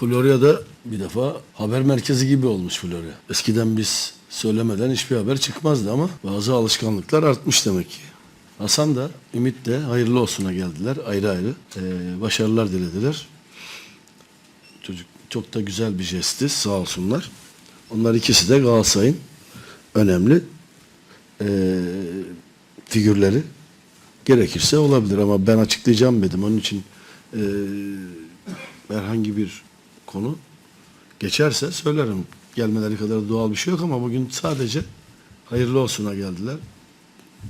Florya'da bir defa haber merkezi gibi olmuş Florya. Eskiden biz söylemeden hiçbir haber çıkmazdı ama bazı alışkanlıklar artmış demek ki. Hasan da Ümit de hayırlı olsuna geldiler ayrı ayrı. Ee, başarılar dilediler. Çocuk çok da güzel bir jestti sağ olsunlar. Onlar ikisi de Galatasaray'ın önemli ee, figürleri. Gerekirse olabilir ama ben açıklayacağım dedim. Onun için ee, herhangi bir konu geçerse söylerim. Gelmeleri kadar doğal bir şey yok ama bugün sadece hayırlı olsuna geldiler.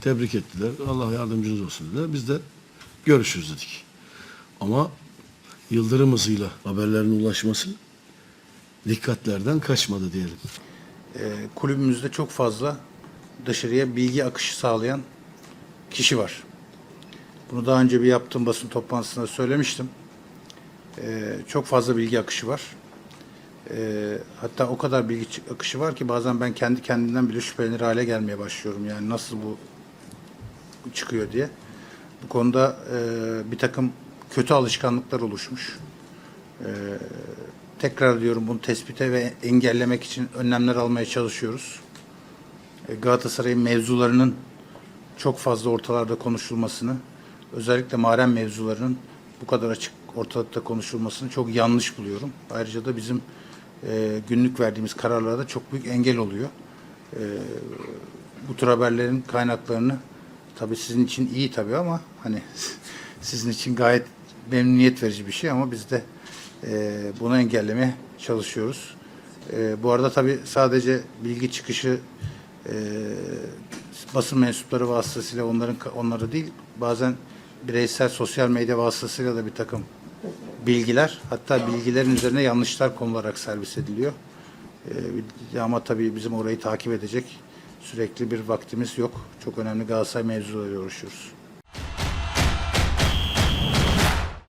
Tebrik ettiler. Allah yardımcınız olsun dediler. Biz de görüşürüz dedik. Ama yıldırım hızıyla haberlerin ulaşması dikkatlerden kaçmadı diyelim. Ee, kulübümüzde çok fazla dışarıya bilgi akışı sağlayan kişi var. Bunu daha önce bir yaptığım basın toplantısında söylemiştim. Ee, çok fazla bilgi akışı var. Ee, hatta o kadar bilgi akışı var ki bazen ben kendi kendimden bile şüphelenir hale gelmeye başlıyorum. Yani nasıl bu çıkıyor diye. Bu konuda e, bir takım kötü alışkanlıklar oluşmuş. Tekrar diyorum bunu tespite ve engellemek için önlemler almaya çalışıyoruz. Galatasaray'ın mevzularının çok fazla ortalarda konuşulmasını, özellikle Marem mevzularının bu kadar açık ortalıkta konuşulmasını çok yanlış buluyorum. Ayrıca da bizim e, günlük verdiğimiz kararlara da çok büyük engel oluyor. E, bu tür haberlerin kaynaklarını tabii sizin için iyi tabii ama hani sizin için gayet memnuniyet verici bir şey ama biz de e, bunu engellemeye çalışıyoruz. E, bu arada tabii sadece bilgi çıkışı e, basın mensupları vasıtasıyla onların onları değil bazen bireysel sosyal medya vasıtasıyla da bir takım bilgiler hatta bilgilerin üzerine yanlışlar konularak servis ediliyor. E, ama tabii bizim orayı takip edecek sürekli bir vaktimiz yok. Çok önemli Galatasaray mevzularıyla uğraşıyoruz.